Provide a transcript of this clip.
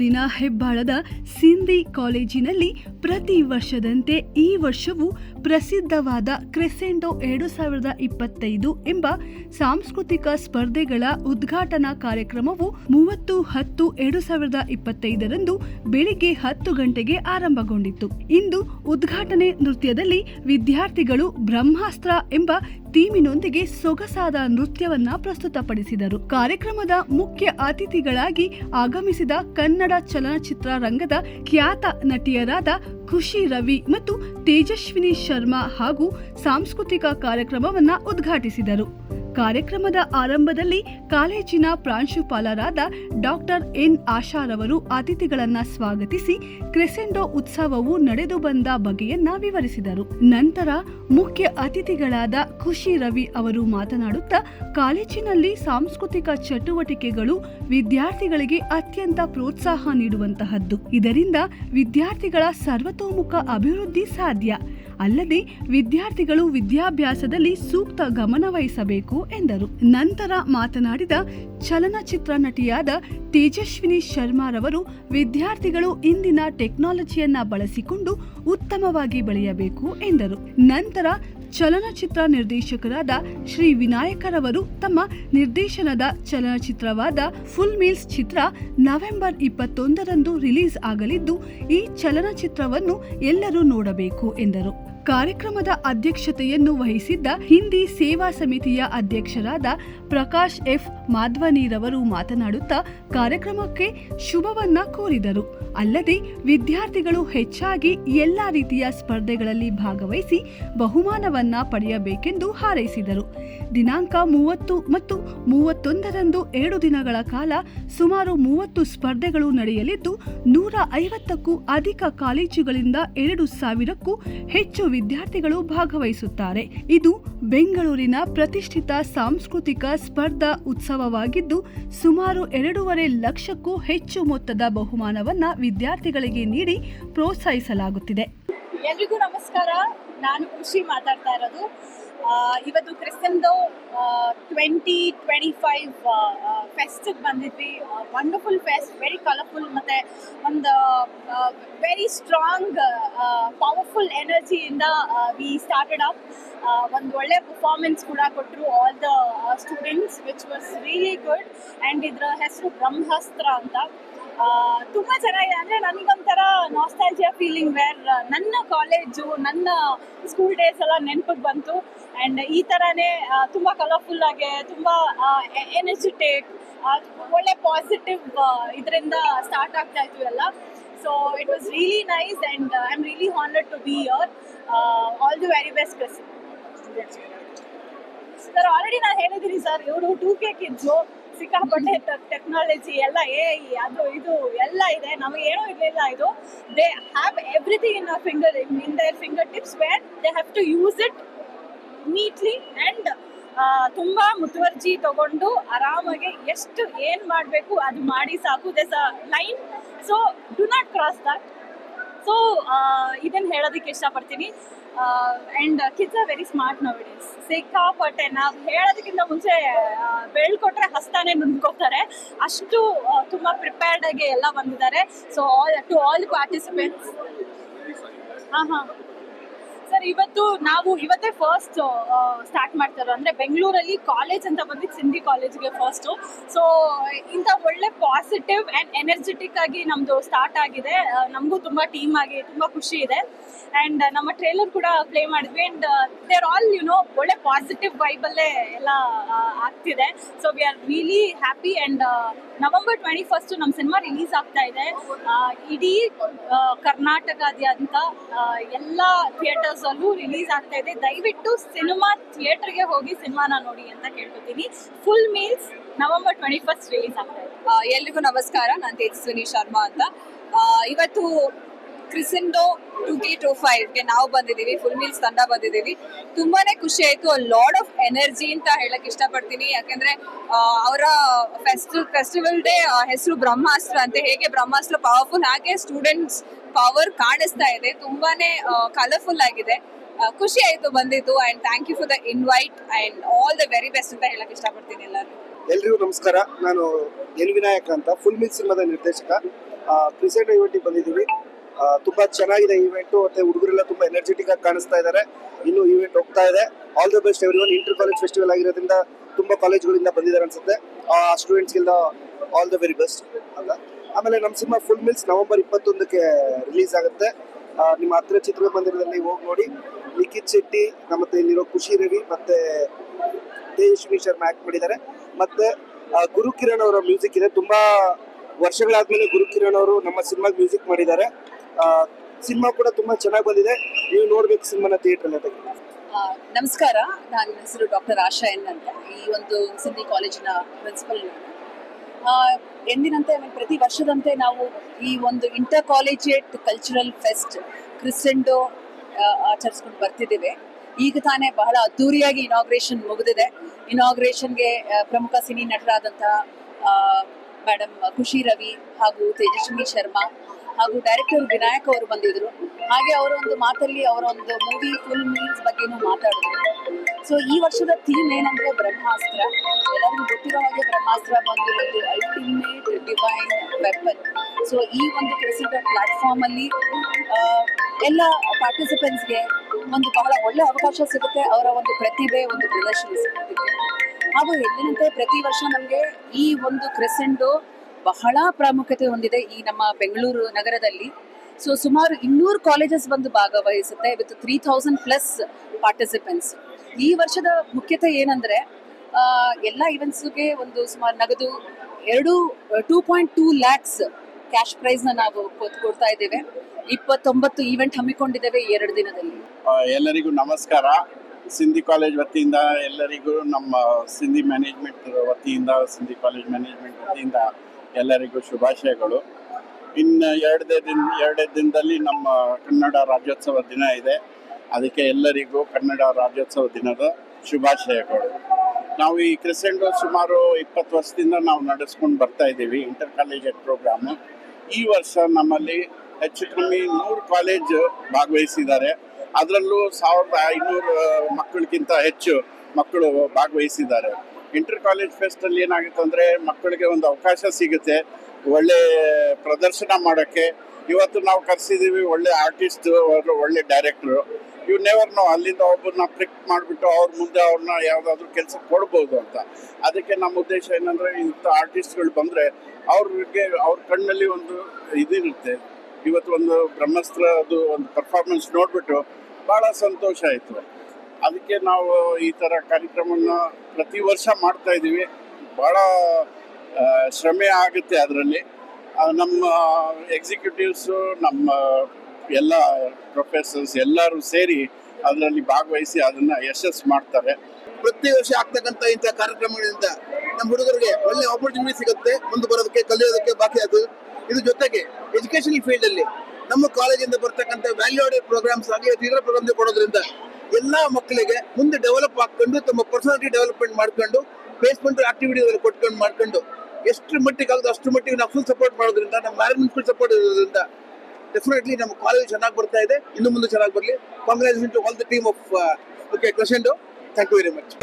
ಬೆಂಗಳೂರಿನ ಹೆಬ್ಬಾಳದ ಸಿಂಧಿ ಕಾಲೇಜಿನಲ್ಲಿ ಪ್ರತಿ ವರ್ಷದಂತೆ ಈ ವರ್ಷವೂ ಪ್ರಸಿದ್ಧವಾದ ಕ್ರೆಸೆಂಡೋ ಎರಡು ಸಾವಿರದ ಇಪ್ಪತ್ತೈದು ಎಂಬ ಸಾಂಸ್ಕೃತಿಕ ಸ್ಪರ್ಧೆಗಳ ಉದ್ಘಾಟನಾ ಕಾರ್ಯಕ್ರಮವು ಮೂವತ್ತು ಹತ್ತು ಎರಡು ಸಾವಿರದ ಇಪ್ಪತ್ತೈದರಂದು ಬೆಳಿಗ್ಗೆ ಹತ್ತು ಗಂಟೆಗೆ ಆರಂಭಗೊಂಡಿತ್ತು. ಇಂದು ಉದ್ಘಾಟನೆ ನೃತ್ಯದಲ್ಲಿ ವಿದ್ಯಾರ್ಥಿಗಳು ಬ್ರಹ್ಮಾಸ್ತ್ರ ಎಂಬ ಥೀಮಿನೊಂದಿಗೆ ಸೊಗಸಾದ ನೃತ್ಯವನ್ನ ಪ್ರಸ್ತುತಪಡಿಸಿದರು. ಕಾರ್ಯಕ್ರಮದ ಮುಖ್ಯ ಅತಿಥಿಗಳಾಗಿ ಆಗಮಿಸಿದ ಕನ್ನಡ ಚಲನಚಿತ್ರ ರಂಗದ ಖ್ಯಾತ ನಟಿಯರಾದ ಖುಷಿ ರವಿ ಮತ್ತು ತೇಜಸ್ವಿನಿ ಶರ್ಮಾ ಹಾಗೂ ಸಾಂಸ್ಕೃತಿಕ ಕಾರ್ಯಕ್ರಮವನ್ನು ಉದ್ಘಾಟಿಸಿದರು. ಕಾರ್ಯಕ್ರಮದ ಆರಂಭದಲ್ಲಿ ಕಾಲೇಜಿನ ಪ್ರಾಂಶುಪಾಲರಾದ ಡಾಕ್ಟರ್ ಎನ್ ಆಶಾರವರು ಅತಿಥಿಗಳನ್ನು ಸ್ವಾಗತಿಸಿ ಕ್ರೆಸೆಂಡೋ ಉತ್ಸವವು ನಡೆದು ಬಂದ ಬಗೆಯನ್ನ ವಿವರಿಸಿದರು. ನಂತರ ಮುಖ್ಯ ಅತಿಥಿಗಳಾದ ಖುಷಿ ರವಿ ಅವರು ಮಾತನಾಡುತ್ತಾ, ಕಾಲೇಜಿನಲ್ಲಿ ಸಾಂಸ್ಕೃತಿಕ ಚಟುವಟಿಕೆಗಳು ವಿದ್ಯಾರ್ಥಿಗಳಿಗೆ ಅತ್ಯಂತ ಪ್ರೋತ್ಸಾಹ ನೀಡುವಂತಹದ್ದು. ಇದರಿಂದ ವಿದ್ಯಾರ್ಥಿಗಳ ಸರ್ವತೋಮುಖ ಅಭಿವೃದ್ಧಿ ಸಾಧ್ಯ. ಅಲ್ಲದೆ ವಿದ್ಯಾರ್ಥಿಗಳು ವಿದ್ಯಾಭ್ಯಾಸದಲ್ಲಿ ಸೂಕ್ತ ಗಮನ ವಹಿಸಬೇಕು ಎಂದರು. ನಂತರ ಮಾತನಾಡಿದ ಚಲನಚಿತ್ರ ನಟಿಯಾದ ತೇಜಸ್ವಿನಿ ಶರ್ಮಾರವರು ವಿದ್ಯಾರ್ಥಿಗಳು ಇಂದಿನ ಟೆಕ್ನಾಲಜಿಯನ್ನ ಬಳಸಿಕೊಂಡು ಉತ್ತಮವಾಗಿ ಬೆಳೆಯಬೇಕು ಎಂದರು. ನಂತರ ಚಲನಚಿತ್ರ ನಿರ್ದೇಶಕರಾದ ಶ್ರೀ ವಿನಾಯಕರವರು ತಮ್ಮ ನಿರ್ದೇಶನದ ಚಲನಚಿತ್ರವಾದ ಫುಲ್ ಮೀಲ್ಸ್ ಚಿತ್ರ ನವೆಂಬರ್ ಇಪ್ಪತ್ತೊಂದರಂದು ರಿಲೀಸ್ ಆಗಲಿದ್ದು, ಈ ಚಲನಚಿತ್ರವನ್ನು ಎಲ್ಲರೂ ನೋಡಬೇಕು ಎಂದರು. ಕಾರ್ಯಕ್ರಮದ ಅಧ್ಯಕ್ಷತೆಯನ್ನು ವಹಿಸಿದ್ದ ಹಿಂದಿ ಸೇವಾ ಸಮಿತಿಯ ಅಧ್ಯಕ್ಷರಾದ ಪ್ರಕಾಶ್ ಎಫ್ ಮಾಧ್ವನಿರವರು ಮಾತನಾಡುತ್ತಾ ಕಾರ್ಯಕ್ರಮಕ್ಕೆ ಶುಭವನ್ನ ಕೋರಿದರು. ಅಲ್ಲದೆ ವಿದ್ಯಾರ್ಥಿಗಳು ಹೆಚ್ಚಾಗಿ ಎಲ್ಲ ರೀತಿಯ ಸ್ಪರ್ಧೆಗಳಲ್ಲಿ ಭಾಗವಹಿಸಿ ಬಹುಮಾನವನ್ನ ಪಡೆಯಬೇಕೆಂದು ಹಾರೈಸಿದರು. ದಿನಾಂಕ ಮೂವತ್ತು ಮತ್ತು ಮೂವತ್ತೊಂದರಂದು ಏಳು ದಿನಗಳ ಕಾಲ ಸುಮಾರು ಮೂವತ್ತು ಸ್ಪರ್ಧೆಗಳು ನಡೆಯಲಿದ್ದು, ನೂರ ಐವತ್ತಕ್ಕೂ ಅಧಿಕ ಕಾಲೇಜುಗಳಿಂದ ಎರಡು ಸಾವಿರಕ್ಕೂ ಹೆಚ್ಚು ವಿದ್ಯಾರ್ಥಿಗಳು ಭಾಗವಹಿಸುತ್ತಾರೆ. ಇದು ಬೆಂಗಳೂರಿನ ಪ್ರತಿಷ್ಠಿತ ಸಾಂಸ್ಕೃತಿಕ ಸ್ಪರ್ಧಾ ಉತ್ಸವವಾಗಿದ್ದು, ಸುಮಾರು ಎರಡೂವರೆ ಲಕ್ಷಕ್ಕೂ ಹೆಚ್ಚು ಮೊತ್ತದ ಬಹುಮಾನವನ್ನ ವಿದ್ಯಾರ್ಥಿಗಳಿಗೆ ನೀಡಿ ಪ್ರೋತ್ಸಾಹಿಸಲಾಗುತ್ತಿದೆ. ಎಲ್ರಿಗೂ ನಮಸ್ಕಾರ. ನಾನು ಖುಷಿ ಮಾತಾಡ್ತಾ ಇರೋದು. ಇವತ್ತು ಕ್ರಿಸ್ತನ್ದು ಟ್ವೆಂಟಿ ಟ್ವೆಂಟಿ ಫೈವ್ ಫೆಸ್ಟಿಗೆ ಬಂದಿದ್ವಿ. ವಂಡರ್ಫುಲ್ ಫೆಸ್ಟ್ ವೆರಿ ಕಲರ್ಫುಲ್ ಮತ್ತು ಒಂದು ವೆರಿ ಸ್ಟ್ರಾಂಗ್ ಪವರ್ಫುಲ್ ಎನರ್ಜಿಯಿಂದ ವಿ ಸ್ಟಾರ್ಟೆಡ್ ಅಪ್ ಒಂದು ಒಳ್ಳೆ ಪರ್ಫಾರ್ಮೆನ್ಸ್ ಕೂಡ ಕೊಟ್ಟರು all the students which was really good and ಇದರ ಹೆಸರು ಬ್ರಹ್ಮಾಸ್ತ್ರ ಅಂತ. ತುಂಬಾ ಚೆನ್ನಾಗಿದೆ. ಅಂದ್ರೆ ನನಗೊಂಥರ ನಾಸ್ಟಾಲಜಿಯಾ ಫೀಲಿಂಗ್ ವೇರ್ ನನ್ನ ಕಾಲೇಜು ನನ್ನ ಸ್ಕೂಲ್ ಡೇಸ್ ಎಲ್ಲ ನೆನಪಿಗೆ ಬಂತು. ಅಂಡ್ ಈ ಥರನೇ ತುಂಬ ಕಲರ್ಫುಲ್ ಆಗಿ, ತುಂಬಾ ಎನರ್ಜಿಟಿಕ್ ಒಳ್ಳೆ ಪಾಸಿಟಿವ್ ಇದರಿಂದ ಸ್ಟಾರ್ಟ್ ಆಗ್ತಾ ಇತ್ತು ಎಲ್ಲ. So it was really nice and I am really honoured to be your all the very best sir already ನಾನು ಹೇಳಿದ್ದೀನಿ ಸರ್, ಇವರು ಟೂ ಕೆ ಕಿಡ್ಸು ಸಿಕ್ಕಾಪಟ್ಟೆ ಟೆಕ್ನಾಲಜಿ ಎಲ್ಲ ಏ ಅದು ಇದು ಎಲ್ಲ ಇದೆ. ನಮಗೆ ಏನೂ ಇರಲಿಲ್ಲ ಇದು. They have everything in finger in their finger tips where they have to use it neatly and ತುಂಬ ಮುತುವರ್ಜಿ ತಗೊಂಡು ಆರಾಮಾಗಿ ಎಷ್ಟು ಏನು ಮಾಡಬೇಕು ಅದು ಮಾಡಿ ಸಾಕು. There's a line so do not cross that so ಇದನ್ನು ಹೇಳೋದಕ್ಕೆ ಇಷ್ಟಪಡ್ತೀನಿ. And kids are very smart no it is ಸಿಕ್ಕಾಪಟ್ಟೆ ನಾವು ಹೇಳೋದಕ್ಕಿಂತ ಮುಂಚೆ ಬೆಳ್ಕೊಟ್ರೆ ಹಸ್ತಾನೆ ನುಂದ್ಕೋತಾರೆ ಅಷ್ಟು ತುಂಬಾ ತುಂಬ ಪ್ರಿಪೇರ್ಡ್ ಆಗಿ ಎಲ್ಲ ಬಂದಿದ್ದಾರೆ. So all to all participants ಹಾಂ ಹಾಂ ಸರ್ ಇವತ್ತು ನಾವು ಇವತ್ತೇ ಫಸ್ಟ್ ಸ್ಟಾರ್ಟ್ ಮಾಡ್ತಾರೋ ಅಂದ್ರೆ ಬೆಂಗಳೂರಲ್ಲಿ ಕಾಲೇಜ್ ಅಂತ ಬಂದಿದ್ದು ಸಿಂಧಿ ಕಾಲೇಜ್ಗೆ ಫಸ್ಟು ಸೊ ಇಂಥ ಒಳ್ಳೆ ಪಾಸಿಟಿವ್ ಆ್ಯಂಡ್ ಎನರ್ಜೆಟಿಕ್ ಆಗಿ ನಮ್ಮದು ಸ್ಟಾರ್ಟ್ ಆಗಿದೆ. ನಮಗೂ ತುಂಬ ಟೀಮ್ ಆಗಿ ತುಂಬ ಖುಷಿ ಇದೆ. ಆ್ಯಂಡ್ ನಮ್ಮ ಟ್ರೇಲರ್ ಕೂಡ ಪ್ಲೇ ಮಾಡಿದ್ವಿ. And there all you know ಒಳ್ಳೆ ಪಾಸಿಟಿವ್ ವೈಬಲ್ಲೇ ಎಲ್ಲ ಆಗ್ತಿದೆ. So we are really happy and November twenty first ನಮ್ಮ ಸಿನಿಮಾ ರಿಲೀಸ್ ಆಗ್ತಾ ಇದೆ. ಇಡೀ ಕರ್ನಾಟಕದಾದ್ಯಂತ ಎಲ್ಲ ಆ, ಎಲ್ಲ ಥಿಯೇಟರ್ಸಲ್ಲೂ ರಿಲೀಸ್ ಆಗ್ತಾ ಇದೆ. ದಯವಿಟ್ಟು ಸಿನಿಮಾ ಥಿಯೇಟರ್ಗೆ ಹೋಗಿ ಸಿನಿಮಾನ ನೋಡಿ ಅಂತ ಕೇಳ್ಕೊತೀನಿ. Full meals November twenty first release ಆಗ್ತಾ ಇದೆ. ಎಲ್ರಿಗೂ ನಮಸ್ಕಾರ. ನಾನು ತೇಜಸ್ವಿನಿ ಶರ್ಮಾ ಅಂತ. ಇವತ್ತು ಕ್ರಿಸೆಂಡೋ ಟು ಕೆ ಟು ಫೈವ್ಗೆ ನಾವು ಬಂದಿದ್ದೀವಿ. ಫುಲ್ ಮೀಲ್ಸ್ ತಂಡ ಬಂದಿದ್ದೀವಿ. ತುಂಬಾನೇ ಖುಷಿ ಆಯ್ತು. ಲಾಡ್ ಆಫ್ ಎನರ್ಜಿ ಅಂತ ಹೇಳಕ್ ಇಷ್ಟಪಡ್ತೀನಿ. ಯಾಕಂದ್ರೆ ಅವರ ಫೆಸ್ಟ್ ಫೆಸ್ಟಿವಲ್ ಡೇ ಹೆಸರು ಬ್ರಹ್ಮಾಸ್ತ್ರ ಅಂತ. ಹೇಗೆ ಬ್ರಹ್ಮಾಸ್ತ್ರ ಪವರ್ಫುಲ್ ಹಾಗೆ ಸ್ಟೂಡೆಂಟ್ಸ್ ಪವರ್ ಕಾಣಿಸ್ತಾ ಇದೆ. ತುಂಬಾನೇ ಕಲರ್ಫುಲ್ ಆಗಿದೆ. ಖುಷಿ ಆಯ್ತು ಬಂದಿದ್ದು and thank you for the invite and all the very best ಅಂತ ಹೇಳಕ್ ಇಷ್ಟಪಡ್ತೀನಿ ಎಲ್ಲರೂ. ಎಲ್ರಿಗೂ ನಮಸ್ಕಾರ. ನಾನು ಎಲ್ ವಿನಾಯಕ್ ಅಂತ ಫುಲ್ ಮಿಲ್ ಸಿನಿಮಾದ ನಿರ್ದೇಶಕ. ಪ್ರಿಸೆಂಟ್ ಇವೆಂಟಿಗೆ ಬಂದಿದ್ದೀವಿ. ತುಂಬಾ ಚೆನ್ನಾಗಿದೆ ಇವೆಂಟ್ ಮತ್ತೆ ಹುಡುಗರೆಲ್ಲ ತುಂಬಾ ಎನರ್ಜೆಟಿಕ್ ಆಗಿ ಕಾಣಿಸ್ತಾ ಇದ್ದಾರೆ. ಇನ್ನು ಇವೆಂಟ್ ಹೋಗ್ತಾ ಇದೆ. All the best everyone inter college festival ಆಗಿರೋದ್ರಿಂದ ತುಂಬಾ ಕಾಲೇಜ್ಗಳಿಂದ ಬಂದಿದ್ದಾರೆ ಅನ್ಸುತ್ತೆ. ಆ ಸ್ಟೂಡೆಂಟ್ಸ್ಗೆಲ್ಲ ಆಲ್ ದ ವೆರಿ ಬೆಸ್ಟ್ ಅಲ್ಲ? ಆಮೇಲೆ ನಮ್ಮ ಸಿನಿಮಾ ಫುಲ್ ಮಿಲ್ಸ್ ನವೆಂಬರ್ ಇಪ್ಪತ್ತೊಂದಕ್ಕೆ ರಿಲೀಸ್ ಆಗುತ್ತೆ. ನಿಮ್ಮ ಹತ್ರ ಚಿತ್ರಮಂದಿರದಲ್ಲಿ ಹೋಗಿ ನೋಡಿ. ನಿಖಿತ್ ಶೆಟ್ಟಿ ಮತ್ತೆ ಇಲ್ಲಿರೋ ಖುಷಿ ರವಿ ಮತ್ತೆ ತೇಜಸ್ವಿ ಶರ್ಮಾ ಆಕ್ಟ್ ಮಾಡಿದ್ದಾರೆ. ಮತ್ತೆ ಗುರು ಕಿರಣ್ ಅವರ ಮ್ಯೂಸಿಕ್ ಇದೆ. ತುಂಬಾ ವರ್ಷಗಳಾದ್ಮೇಲೆ ಗುರು ಕಿರಣ್ ಅವರು ನಮ್ಮ ಸಿನಿಮಾಗೆ ಮ್ಯೂಸಿಕ್ ಮಾಡಿದ್ದಾರೆ. ಸಿನಿಮಾ ಕೂಡ ತುಂಬಾ ಚೆನ್ನಾಗಿ ಬಂದಿದೆ. ನೀವು ನೋಡ್ಬೇಕು ಸಿನಿಮಾನ ಥಿಯೇಟರ್ ಅಲ್ಲಿ ನಮಸ್ಕಾರ. ನನ್ನ ಹೆಸರು ಡಾಕ್ಟರ್ ಆಶಾ ಎನ್ ಅಂತ. ಈ ಒಂದು ಸಿಂಧಿ ಕಾಲೇಜಿನ ಪ್ರಿನ್ಸಿಪಲ್ ಎಂದಿನಂತೆ ಪ್ರತಿ ವರ್ಷದಂತೆ ನಾವು ಈ ಒಂದು inter collegiate cultural fest Crescendo ಆಚರಿಸ್ಕೊಂಡು ಬರ್ತಿದ್ದೇವೆ. ಈಗ ತಾನೇ ಬಹಳ ಅದ್ದೂರಿಯಾಗಿ ಇನಾಗ್ರೇಷನ್ ಮುಗಿದಿದೆ. ಇನಾಗ್ರೇಷನ್ಗೆ ಪ್ರಮುಖ ಸಿನಿ ನಟರಾದಂತಹ ಮೇಡಮ್ ಖುಷಿ ರವಿ ಹಾಗೂ ತೇಜಸ್ವಿನಿ ಶರ್ಮಾ ಹಾಗೂ ಡೈರೆಕ್ಟರ್ ವಿನಾಯಕ್ ಅವರು ಬಂದಿದ್ರು ಹಾಗೆ ಅವರ ಒಂದು ಮಾತಲ್ಲಿ ಅವರ ಒಂದು ಮೂವಿ ಫುಲ್ ಮೂವೀಸ್ ಬಗ್ಗೆನೂ ಮಾತಾಡಿದ್ರು. ಸೊ ಈ ವರ್ಷದ ಥೀಮ್ ಏನಂದ್ರೆ ಬ್ರಹ್ಮಾಸ್ತ್ರ. ಎಲ್ಲರಿಗೂ ಗೊತ್ತಿರೋ ಹಾಗೆ ಬ್ರಹ್ಮಾಸ್ತ್ರ ಬಂದು ಒಂದು ಅಲ್ಟಿಮೇಟ್ ಡಿವೈನ್ ವೆಪನ್ ಸೊ ಈ ಒಂದು ಕೆಲಸದ ಪ್ಲಾಟ್ಫಾರ್ಮ್ ಅಲ್ಲಿ ಎಲ್ಲ ಪಾರ್ಟಿಸಿಪೆಂಟ್ಸ್ಗೆ ಒಂದು ಬಹಳ ಒಳ್ಳೆ ಅವಕಾಶ ಸಿಗುತ್ತೆ. ಅವರ ಒಂದು ಪ್ರತಿಭೆ, ಒಂದು ಪ್ರದರ್ಶನ ಸಿಗುತ್ತೆ. ಹಾಗೂ ಎಂದಿನಂತೆ ಪ್ರತಿ ವರ್ಷ ನಮಗೆ ಈ ಒಂದು ಕ್ರೆಸೆಂಡು ಬಹಳ ಪ್ರಾಮುಖ್ಯತೆ ಹೊಂದಿದೆ ಈ ನಮ್ಮ ಬೆಂಗಳೂರು ನಗರದಲ್ಲಿ. ಸೊ ಸುಮಾರು ಇನ್ನೂರು ಕಾಲೇಜಸ್ ಬಂದು ಭಾಗವಹಿಸುತ್ತೆ with three thousand plus participants ಈ ವರ್ಷದ ಮುಖ್ಯತೆ ಏನಂದ್ರೆ ಎಲ್ಲ ಇವೆಂಟ್ಸ್ಗೆ ಒಂದು ಸುಮಾರು ನಗದು ಎರಡು, two point two lakhs cash ಪ್ರೈಸ್ನ ನಾವು ಕೊಟ್- ಕೊಡ್ತಾ ಇದ್ದೇವೆ. ಇಪ್ಪತ್ತೊಂಬತ್ತು ಈವೆಂಟ್ ಹಮ್ಮಿಕೊಂಡಿದ್ದೇವೆ ಎರಡು ದಿನದಲ್ಲಿ. ಎಲ್ಲರಿಗೂ ನಮಸ್ಕಾರ. ಸಿಂಧಿ ಕಾಲೇಜ್ ವತಿಯಿಂದ ಎಲ್ಲರಿಗೂ ನಮ್ಮ ಸಿಂಧಿ ಮ್ಯಾನೇಜ್ಮೆಂಟ್ ವತಿಯಿಂದ, ಸಿಂಧಿ ಕಾಲೇಜ್ ಮ್ಯಾನೇಜ್ಮೆಂಟ್ ವತಿಯಿಂದ ಎಲ್ಲರಿಗೂ ಶುಭಾಶಯಗಳು. ಇನ್ನು ಎರಡನೇ ದಿನ ಎರಡನೇ ದಿನದಲ್ಲಿ ನಮ್ಮ ಕನ್ನಡ ರಾಜ್ಯೋತ್ಸವ ದಿನ ಇದೆ. ಅದಕ್ಕೆ ಎಲ್ಲರಿಗೂ ಕನ್ನಡ ರಾಜ್ಯೋತ್ಸವ ದಿನದ ಶುಭಾಶಯಗಳು. ನಾವು ಈ ಕ್ರಿಸೆಂಟ್ ಸುಮಾರು ಇಪ್ಪತ್ತು ವರ್ಷದಿಂದ ನಾವು ನಡೆಸ್ಕೊಂಡು ಬರ್ತಾ ಇದ್ದೀವಿ ಇಂಟರ್ ಕಾಲೇಜ್ ಪ್ರೋಗ್ರಾಮ್ ಈ ವರ್ಷ ನಮ್ಮಲ್ಲಿ ಹೆಚ್ಚು ಕಮ್ಮಿ ನೂರು ಕಾಲೇಜ್ ಭಾಗವಹಿಸಿದ್ದಾರೆ. ಅದರಲ್ಲೂ ಸಾವಿರದ ಐನೂರು ಮಕ್ಕಳಿಗಿಂತ ಹೆಚ್ಚು ಮಕ್ಕಳು ಭಾಗವಹಿಸಿದ್ದಾರೆ. ಇಂಟರ್ ಕಾಲೇಜ್ ಫೆಸ್ಟ್ ಅಲ್ಲಿ ಏನಾಗುತ್ತೆ ಅಂದ್ರೆ ಮಕ್ಕಳಿಗೆ ಒಂದು ಅವಕಾಶ ಸಿಗುತ್ತೆ, ಒಳ್ಳೆ ಪ್ರದರ್ಶನ ಮಾಡೋಕ್ಕೆ. ಇವತ್ತು ನಾವು ಕರೆಸಿದ್ದೀವಿ ಒಳ್ಳೆ ಆರ್ಟಿಸ್ಟ್ ಒಳ್ಳೆ ಡೈರೆಕ್ಟ್ರು ಇವ್ ನೆವರ್ ನೋ ಅಲ್ಲಿಂದ ಒಬ್ಬರನ್ನ ಪ್ರಿಕ್ ಮಾಡಿಬಿಟ್ಟು ಅವ್ರ ಮುಂದೆ ಅವ್ರನ್ನ ಯಾವುದಾದ್ರೂ ಕೆಲಸ ಕೊಡ್ಬೋದು ಅಂತ. ಅದಕ್ಕೆ ನಮ್ಮ ಉದ್ದೇಶ ಏನಂದ್ರೆ ಇಂಥ ಆರ್ಟಿಸ್ಟ್ಗಳು ಬಂದರೆ ಅವ್ರಿಗೆ ಅವ್ರ ಕಣ್ಣಲ್ಲಿ ಒಂದು ಇದಿರುತ್ತೆ. ಇವತ್ತು ಒಂದು ಬ್ರಹ್ಮಸ್ತ್ರ ಅದು ಒಂದು ಪರ್ಫಾರ್ಮೆನ್ಸ್ ನೋಡ್ಬಿಟ್ಟು ಭಾಳ ಸಂತೋಷ ಆಯಿತು. ಅದಕ್ಕೆ ನಾವು ಈ ಥರ ಕಾರ್ಯಕ್ರಮವನ್ನು ಪ್ರತಿ ವರ್ಷ ಮಾಡ್ತಾ ಇದ್ದೀವಿ. ಭಾಳ ಶ್ರಮೆ ಆಗುತ್ತೆ ಅದರಲ್ಲಿ. ನಮ್ಮ ಎಕ್ಸಿಕ್ಯೂಟಿವ್ಸು ನಮ್ಮ ಎಲ್ಲ ಪ್ರೊಫೆಸರ್ಸ್ ಎಲ್ಲರೂ ಸೇರಿ ಅದರಲ್ಲಿ ಭಾಗವಹಿಸಿ ಅದನ್ನ ಯಶಸ್ಸು ಮಾಡ್ತಾರೆ. ಪ್ರತಿ ವರ್ಷ ಆಗ್ತಕ್ಕಂತ ಇಂಥ ಕಾರ್ಯಕ್ರಮಗಳಿಂದ ನಮ್ಮ ಹುಡುಗರಿಗೆ ಒಳ್ಳೆ ಆಪರ್ಚುನಿಟಿ ಸಿಗುತ್ತೆ. ಮುಂದೆ ಬರೋದಕ್ಕೆ, ಕಲಿಯೋದಕ್ಕೆ ಬಾಕಿ ಅದು. ಇದ್ರ ಜೊತೆಗೆ ಎಜುಕೇಶನಲ್ ಫೀಲ್ಡ್ ಅಲ್ಲಿ ನಮ್ಮ ಕಾಲೇಜಿಂದ ಬರ್ತಕ್ಕಂಥ ವ್ಯಾಲ್ಯೂ ಆಡೆಡ್ ಪ್ರೋಗ್ರಾಮ್ಸ್ ಆಗಲಿ ಇದರ ಪ್ರೋಗ್ರಾಮ್ ಕೊಡೋದ್ರಿಂದ ಎಲ್ಲಾ ಮಕ್ಕಳಿಗೆ ಮುಂದೆ ಡೆವಲಪ್ ಆಗ್ಕೊಂಡು, ತಮ್ಮ ಪರ್ಸನಾಲಿಟಿ ಡೆವಲಪ್ಮೆಂಟ್ ಮಾಡ್ಕೊಂಡು ಪ್ಲೇಸ್ಮೆಂಟ್ ಆಕ್ಟಿವಿಟಿ ಕೊಟ್ಕೊಂಡು ಮಾಡ್ಕೊಂಡು ಎಷ್ಟು ಮಟ್ಟಿಗೆ ಆಗುತ್ತೋ ಅಷ್ಟು ಮಟ್ಟಿಗೆ ನಾವು ಫುಲ್ ಸಪೋರ್ಟ್ ಮಾಡೋದ್ರಿಂದ, ನಮ್ಮ ಮ್ಯಾನೇಜ್ಮೆಂಟ್ ಫುಲ್ ಸಪೋರ್ಟ್ ಇರೋದ್ರಿಂದ ಡೆಫಿನೆಟ್ಲಿ ನಮ್ಮ ಕಾಲೇಜ್ ಚೆನ್ನಾಗಿ ಬರ್ತಾ ಇದೆ. ಇನ್ನು ಮುಂದೆ ಚೆನ್ನಾಗಿ ಬರಲಿ. Congrats to all the team of okay Crescendo thank you very much